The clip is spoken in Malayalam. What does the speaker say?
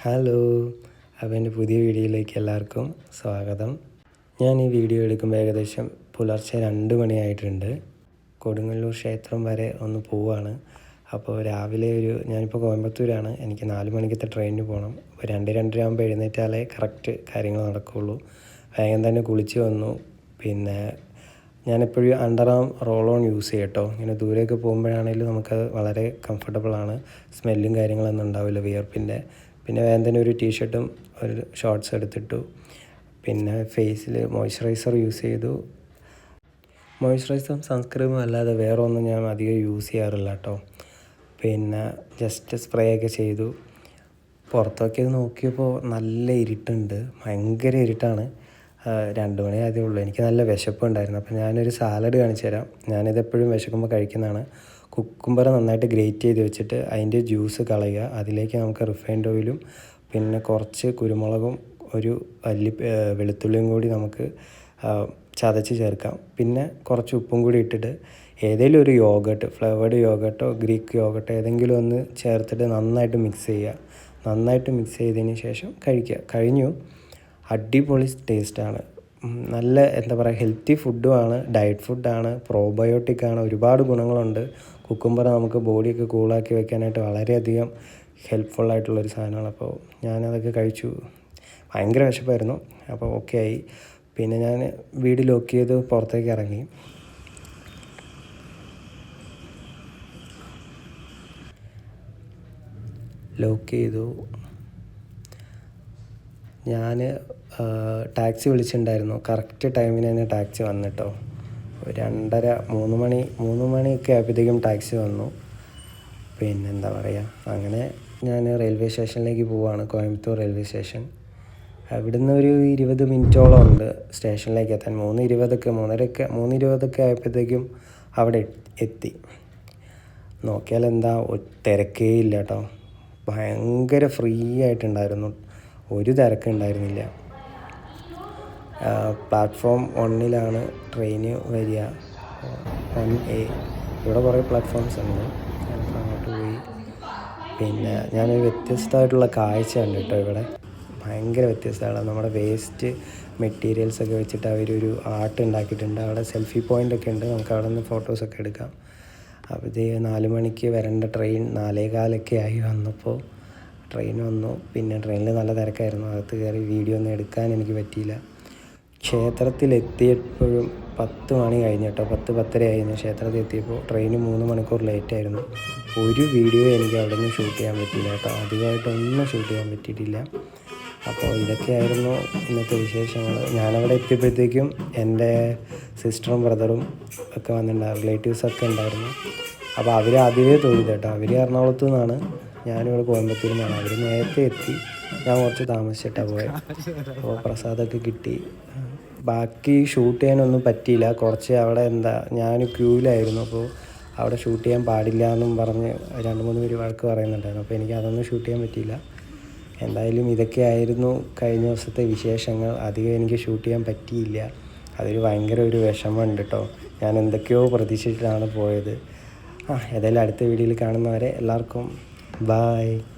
ഹലോ അപ്പോൾ എന്റെ പുതിയ വീഡിയോയിലേക്ക് എല്ലാവർക്കും സ്വാഗതം. ഞാൻ ഈ വീഡിയോ എടുക്കുമ്പോൾ ഏകദേശം പുലർച്ചെ രണ്ട് മണിയായിട്ടുണ്ട്. കൊടുങ്ങല്ലൂർ ക്ഷേത്രം വരെ ഒന്ന് പോവാണ്. അപ്പോൾ രാവിലെ ഒരു ഞാനിപ്പോൾ കോയമ്പത്തൂരാണ്. എനിക്ക് നാല് മണിക്കത്തെ ട്രെയിനിന് പോകണം അപ്പോൾ രണ്ട് രണ്ടര ആകുമ്പോൾ എഴുന്നേറ്റാലേ കറക്റ്റ് കാര്യങ്ങൾ നടക്കുകയുള്ളൂ വേഗം തന്നെ കുളിച്ച് വന്നു. പിന്നെ ഞാനെപ്പോഴും under arm roll on use ചെയ്യും കേട്ടോ ഇങ്ങനെ ദൂരെയൊക്കെ പോകുമ്പോഴാണെങ്കിലും നമുക്കത് വളരെ കംഫർട്ടബിളാണ് സ്മെല്ലും കാര്യങ്ങളൊന്നും ഉണ്ടാവില്ല വിയർപ്പിന്റെ. പിന്നെ വേഗം തന്നെ ഒരു ടീഷർട്ടും ഒരു ഷോർട്ട്സ് എടുത്തിട്ടു. പിന്നെ ഫേസിൽ മോയ്സ്ചറൈസർ യൂസ് ചെയ്തു. മോയ്സ്ചറൈസറും സൺസ്ക്രീമും അല്ലാതെ വേറെ ഒന്നും ഞാൻ അധികം യൂസ് ചെയ്യാറില്ല കേട്ടോ പിന്നെ ജസ്റ്റ് സ്പ്രേ ഒക്കെ ചെയ്തു. പുറത്തൊക്കെ നോക്കിയപ്പോൾ നല്ല ഇരുട്ടുണ്ട്. ഭയങ്കര ഇരുട്ടാണ്. രണ്ട് മണി ആയതേ ഉള്ളൂ. എനിക്ക് നല്ല വിശപ്പുണ്ടായിരുന്നു. അപ്പോൾ ഞാനൊരു സാലഡ് കാണിച്ചു തരാം ഞാനിതെപ്പോഴും വിശക്കുമ്പോൾ കഴിക്കുന്നതാണ്. കുക്കുംബർ നന്നായിട്ട് ഗ്രേറ്റ് ചെയ്ത് വെച്ചിട്ട് അതിന്റെ ജ്യൂസ് കളയുക. അതിലേക്ക് നമുക്ക് റിഫൈൻഡ് ഓയിലും പിന്നെ കുറച്ച് കുരുമുളകും ഒരു അല്ലി വെളുത്തുള്ളിയും കൂടി നമുക്ക് ചതച്ച് ചേർക്കാം. പിന്നെ കുറച്ച് ഉപ്പും കൂടി ഇട്ടിട്ട് ഏതെങ്കിലും ഒരു യോഗട്ട് ഫ്ലേവേഡ് യോഗട്ടോ ഗ്രീക്ക് യോഗട്ടോ ഏതെങ്കിലും ഒന്ന് ചേർത്തിട്ട് നന്നായിട്ട് മിക്സ് ചെയ്യുക. നന്നായിട്ട് മിക്സ് ചെയ്തതിന് ശേഷം കഴിക്കുക. കഴിഞ്ഞു. അടിപൊളി ടേസ്റ്റാണ്. നല്ല എന്താ പറയുക ഹെൽത്തി ഫുഡും ആണ് ഡയറ്റ് ഫുഡാണ് പ്രോബയോട്ടിക് ആണ് ഒരുപാട് ഗുണങ്ങളുണ്ട്. കുക്കുംബർ നമുക്ക് ബോഡിയൊക്കെ കൂളാക്കി വെക്കാനായിട്ട് വളരെയധികം ഹെൽപ്ഫുൾ സാധനമാണ്. അപ്പോൾ ഞാനതൊക്കെ കഴിച്ചു. ഭയങ്കര വിശപ്പായിരുന്നു. അപ്പോൾ ഓക്കെ ആയി. പിന്നെ ഞാൻ വീട് ലോക്ക് ചെയ്ത് പുറത്തേക്ക് ഇറങ്ങി. ലോക്ക് ചെയ്തു. ഞാൻ ടാക്സി വിളിച്ചിട്ടുണ്ടായിരുന്നു കറക്റ്റ് ടൈമിന് തന്നെ ടാക്സി വന്നിട്ടോ. രണ്ടര മൂന്ന് മണി മൂന്ന് മണിയൊക്കെ ആയപ്പോഴത്തേക്കും ടാക്സി വന്നു. പിന്നെ എന്താ പറയുക അങ്ങനെ ഞാൻ റെയിൽവേ സ്റ്റേഷനിലേക്ക് പോവാണ്. കോയമ്പത്തൂർ റെയിൽവേ സ്റ്റേഷൻ അവിടുന്ന് ഒരു ഇരുപത് മിനിറ്റോളം ഉണ്ട് സ്റ്റേഷനിലേക്ക് എത്താൻ. മൂന്ന് ഇരുപതൊക്കെ മൂന്നരയൊക്കെ മൂന്ന് ഇരുപതൊക്കെ ആയപ്പോഴത്തേക്കും അവിടെ എത്തി. നോക്കിയാൽ എന്താ തിരക്കേ ഇല്ല കേട്ടോ ഭയങ്കര ഫ്രീ ആയിട്ടുണ്ടായിരുന്നു. ഒരു തിരക്കുണ്ടായിരുന്നില്ല പ്ലാറ്റ്ഫോം വണ്ണിലാണ് ട്രെയിന് വരിക. വൺ എ ഇവിടെ കുറേ പ്ലാറ്റ്ഫോംസ് ഉണ്ട്. അങ്ങോട്ട് പോയി. പിന്നെ ഞാനൊരു വ്യത്യസ്തമായിട്ടുള്ള കാഴ്ച ഉണ്ട് കേട്ടോ ഇവിടെ. ഭയങ്കര വ്യത്യസ്തമാണ്. നമ്മുടെ വേസ്റ്റ് മെറ്റീരിയൽസ് ഒക്കെ വെച്ചിട്ട് അവരൊരു ആർട്ട് ഉണ്ടാക്കിയിട്ടുണ്ട്. അവിടെ സെൽഫി പോയിന്റ് ഒക്കെ ഉണ്ട്. നമുക്ക് അവിടെ നിന്ന് ഫോട്ടോസൊക്കെ എടുക്കാം. അപ്പോൾ ഇത് നാല് മണിക്ക് വരേണ്ട ട്രെയിൻ നാലേകാലൊക്കെ ആയി വന്നപ്പോൾ ട്രെയിൻ വന്നു. പിന്നെ ട്രെയിനിൽ നല്ല തിരക്കായിരുന്നു. അകത്ത് കയറി വീഡിയോ ഒന്നും എടുക്കാൻ എനിക്ക് പറ്റിയില്ല. ക്ഷേത്രത്തിലെത്തിയപ്പോഴും പത്ത് മണി കഴിഞ്ഞു കേട്ടോ പത്ത് പത്തര ആയിരുന്നു. ക്ഷേത്രത്തിൽ എത്തിയപ്പോൾ ട്രെയിൻ മൂന്ന് മണിക്കൂർ ലേറ്റ് ആയിരുന്നു. ഒരു വീഡിയോ എനിക്ക് അവിടെ നിന്ന് ഷൂട്ട് ചെയ്യാൻ പറ്റിയില്ല കേട്ടോ അധികമായിട്ടൊന്നും ഷൂട്ട് ചെയ്യാൻ പറ്റിയിട്ടില്ല. അപ്പോൾ ഇതൊക്കെയായിരുന്നു ഇന്നത്തെ വിശേഷങ്ങൾ. ഞാനവിടെ എത്തിയപ്പോഴത്തേക്കും എന്റെ സിസ്റ്ററും ബ്രദറും ഒക്കെ വന്നിട്ടുണ്ടായിരുന്നു റിലേറ്റീവ്സൊക്കെ ഉണ്ടായിരുന്നു. അപ്പോൾ അവർ ആദ്യമേ തൊഴുത് കേട്ടോ അവർ എറണാകുളത്തു നിന്നാണ് ഞാനിവിടെ കോയമ്പത്തൂർ നിന്നാണ് അവർ നേരത്തെ എത്തി. ഞാൻ കുറച്ച് താമസിച്ചിട്ടാണ് പോയത് അപ്പോൾ പ്രസാദമൊക്കെ കിട്ടി. ബാക്കി ഷൂട്ട് ചെയ്യാനൊന്നും പറ്റിയില്ല. കുറച്ച് അവിടെ എന്താ ഞാൻ ക്യൂവിലായിരുന്നു. അപ്പോൾ അവിടെ ഷൂട്ട് ചെയ്യാൻ പാടില്ല എന്നും പറഞ്ഞ് രണ്ട് മൂന്ന് പേര് വഴക്ക് പറയുന്നുണ്ടായിരുന്നു. അപ്പോൾ എനിക്ക് അതൊന്നും ഷൂട്ട് ചെയ്യാൻ പറ്റിയില്ല. എന്തായാലും ഇതൊക്കെ ആയിരുന്നു കഴിഞ്ഞ ദിവസത്തെ വിശേഷങ്ങൾ. അധികം എനിക്ക് ഷൂട്ട് ചെയ്യാൻ പറ്റിയില്ല. അതൊരു ഭയങ്കര ഒരു വിഷമമുണ്ട് കേട്ടോ ഞാൻ എന്തൊക്കെയോ പ്രതീക്ഷിച്ചിട്ടാണ് പോയത്. ആ ഏതായാലും അടുത്ത വീഡിയോയിൽ കാണുന്നവരെ എല്ലാവർക്കും Bye.